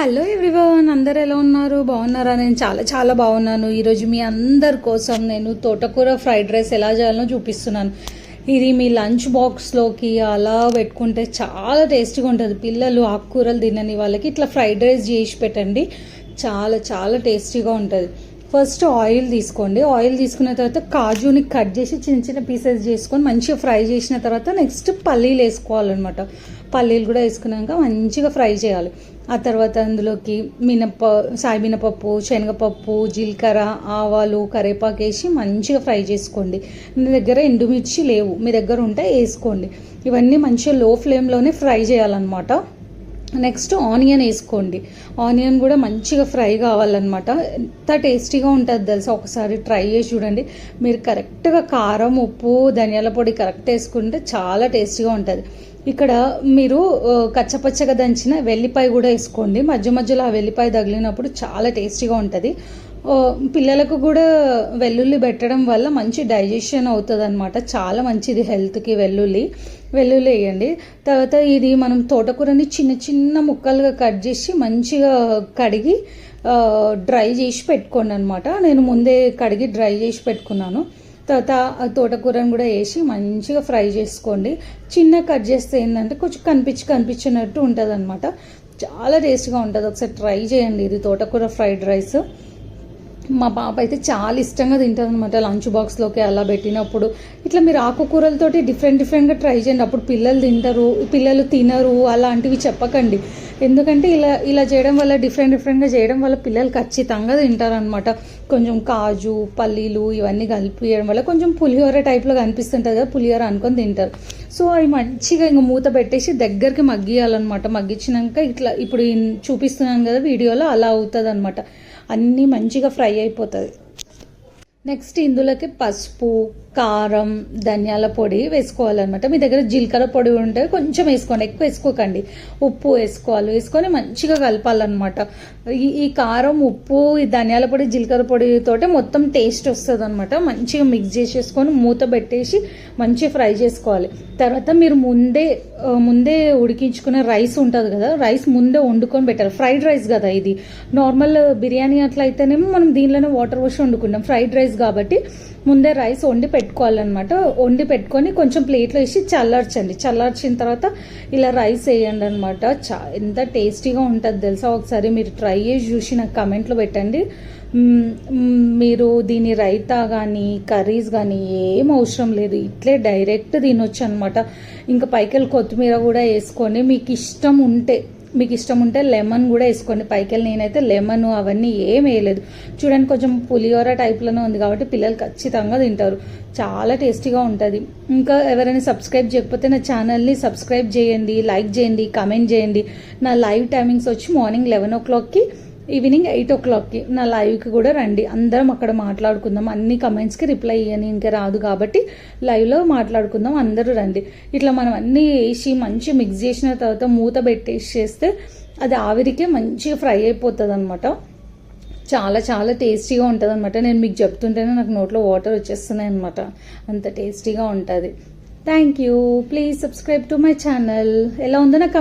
Hello everyone అందరు ఎలా ఉన్నారు? బాగున్నారా? నేను చాలా చాలా బాగున్నాను. ఈరోజు మీ అందరి కోసం నేను తోటకూర ఫ్రైడ్ రైస్ ఎలా చేయాలో చూపిస్తున్నాను. ఇది మీ లంచ్ బాక్స్లోకి అలా పెట్టుకుంటే చాలా టేస్టీగా ఉంటుంది. పిల్లలు ఆకుకూరలు తినని వాళ్ళకి ఇట్లా ఫ్రైడ్ రైస్ చేసి పెట్టండి. చాలా చాలా టేస్టీగా ఉంటుంది. ఫస్ట్ ఆయిల్ తీసుకోండి. ఆయిల్ తీసుకున్న తర్వాత కాజుని కట్ చేసి చిన్న చిన్న పీసెస్ చేసుకొని మంచిగా ఫ్రై చేసిన తర్వాత నెక్స్ట్ పల్లీలు వేసుకోవాలన్నమాట. పల్లీలు కూడా వేసుకున్నాక మంచిగా ఫ్రై చేయాలి. ఆ తర్వాత అందులోకి మినప సాయి మినపప్పు శనగపప్పు జీలకర్ర ఆవాలు కరేపాకు వేసి మంచిగా ఫ్రై చేసుకోండి. మీ దగ్గర ఎండుమిర్చి లేవు. మీ దగ్గర ఉంటే వేసుకోండి. ఇవన్నీ మంచిగా లో ఫ్లేమ్లోనే ఫ్రై చేయాలన్నమాట. నెక్స్ట్ ఆనియన్ వేసుకోండి. ఆనియన్ కూడా మంచిగా ఫ్రై కావాలన్నమాట. ఎంత టేస్టీగా ఉంటుంది తెలుసా? ఒకసారి ట్రై చేసి చూడండి. మీరు కరెక్ట్గా కారం ఉప్పు ధనియాల పొడి కరెక్ట్ వేసుకుంటే చాలా టేస్టీగా ఉంటుంది. ఇక్కడ మీరు కచ్చపచ్చగా దంచిన వెల్లిపాయ కూడా వేసుకోండి. మధ్య మధ్యలో ఆ వెల్లిపాయ తగిలినప్పుడు చాలా టేస్టీగా ఉంటుంది. పిల్లలకు కూడా వెల్లుల్లి పెట్టడం వల్ల మంచి డైజెషన్ అవుతుంది అనమాట చాలా మంచిది హెల్త్కి వెల్లుల్లి. వెల్లుల్లి వేయండి. తర్వాత ఇది మనం తోటకూరని చిన్న చిన్న ముక్కలుగా కట్ చేసి మంచిగా కడిగి డ్రై చేసి పెట్టుకోండి అనమాట నేను ముందే కడిగి డ్రై చేసి పెట్టుకున్నాను. తర్వాత తోటకూరను కూడా వేసి మంచిగా ఫ్రై చేసుకోండి. చిన్న కట్ చేస్తే ఏంటంటే కొంచెం కనిపించి కనిపించినట్టు ఉంటుంది అనమాట చాలా టేస్ట్గా ఉంటుంది. ఒకసారి ట్రై చేయండి. ఇది తోటకూర ఫ్రైడ్ రైస్. మా పాప అయితే చాలా ఇష్టంగా తింటుంది అనమాట లంచ్ బాక్స్లోకి అలా పెట్టినప్పుడు. ఇట్లా మీరు ఆకుకూరలతోటి డిఫరెంట్ డిఫరెంట్గా ట్రై చేయండి. అప్పుడు పిల్లలు తింటారు పిల్లలు తినరు అలాంటివి చెప్పకండి. ఎందుకంటే ఇలా ఇలా చేయడం వల్ల డిఫరెంట్ డిఫరెంట్గా చేయడం వల్ల పిల్లలు ఖచ్చితంగా తింటారనమాట కొంచెం కాజు పల్లీలు ఇవన్నీ కలిపియడం వల్ల కొంచెం పులిహోర టైప్లో కనిపిస్తుంటుంది కదా పులిహోర అనుకొని తింటారు. సో అవి మంచిగా ఇంకా మూత పెట్టేసి దగ్గరికి మగ్గియాలన్నమాట మగ్గించినాక ఇట్లా ఇప్పుడు చూపిస్తున్నాను కదా వీడియోలో అలా అవుతుంది అనమాట అన్నీ మంచిగా ఫ్రై అయిపోతుంది. నెక్స్ట్ ఇందులోకి పసుపు కారం ధనియాల పొడి వేసుకోవాలన్నమాట. మీ దగ్గర జీలకర్ర పొడి ఉంటే కొంచెం వేసుకోండి ఎక్కువ వేసుకోకండి. ఉప్పు వేసుకోవాలి వేసుకొని మంచిగా కలపాలన్నమాట. ఈ ఈ కారం ఉప్పు ఈ ధనియాల పొడి జీలకర్ర పొడితోటే మొత్తం టేస్ట్ వస్తుంది అనమాట మంచిగా మిక్స్ చేసేసుకొని మూత పెట్టేసి మంచిగా ఫ్రై చేసుకోవాలి. తర్వాత మీరు ముందే ముందే ఉడికించుకున్న రైస్ ఉంటుంది కదా రైస్ ముందే వండుకొని పెట్టాలి. ఫ్రైడ్ రైస్ కదా ఇది. నార్మల్ బిర్యానీ అట్లా అయితేనేమో మనం దీనిలోనే వాటర్ పోసి వండుకుంటాం. ఫ్రైడ్ రైస్ కాబట్టి ముందే రైస్ వండి పెట్టుకోవాలన్నమాట. వండి పెట్టుకొని కొంచెం ప్లేట్లో వేసి చల్లార్చండి. చల్లార్చిన తర్వాత ఇలా రైస్ వేయండి అనమాట చా ఎంత టేస్టీగా ఉంటుంది తెలుసా? ఒకసారి మీరు ట్రై చేసి చూసి నాకు కమెంట్లో పెట్టండి. మీరు దీని రైతా కానీ కర్రీస్ కానీ ఏం అవసరం లేదు. ఇట్లే డైరెక్ట్ తినొచ్చు అనమాట ఇంకా పైకెళ్ళి కొత్తిమీర కూడా వేసుకొని మీకు ఇష్టం ఉంటే మీకు ఇష్టం ఉంటే లెమన్ కూడా వేసుకోండి. పైకెళ్ళి నేనైతే లెమన్ అవన్నీ ఏం వేయలేదు. చూడండి కొంచెం పులిహోర టైప్లోనే ఉంది కాబట్టి పిల్లలు ఖచ్చితంగా తింటారు. చాలా టేస్టీగా ఉంటుంది. ఇంకా ఎవరైనా సబ్స్క్రైబ్ చేయకపోతే నా ఛానల్ని సబ్స్క్రైబ్ చేయండి లైక్ చేయండి కమెంట్ చేయండి. నా లైవ్ టైమింగ్స్ వచ్చి మార్నింగ్ లెవెన్ ఓ క్లాక్కి ఈవినింగ్ ఎయిట్ ఓ క్లాక్కి నా లైవ్కి కూడా రండి. అందరం అక్కడ మాట్లాడుకుందాం. అన్ని కమెంట్స్కి రిప్లై ఇవ్వని ఇంకా రాదు కాబట్టి లైవ్లో మాట్లాడుకుందాం. అందరూ రండి. ఇట్లా మనం అన్నీ వేసి మంచి మిక్స్ చేసిన తర్వాత మూత పెట్టేసి చేస్తే అది ఆవిరికే మంచిగా ఫ్రై అయిపోతుంది అనమాట చాలా చాలా టేస్టీగా ఉంటుంది అనమాట నేను మీకు చెప్తుంటేనే నాకు నోట్లో వాటర్ వచ్చేస్తున్నాయి అనమాట అంత టేస్టీగా ఉంటుంది. Thank you. Please subscribe to my channel. ఎలా ఉందో నాకు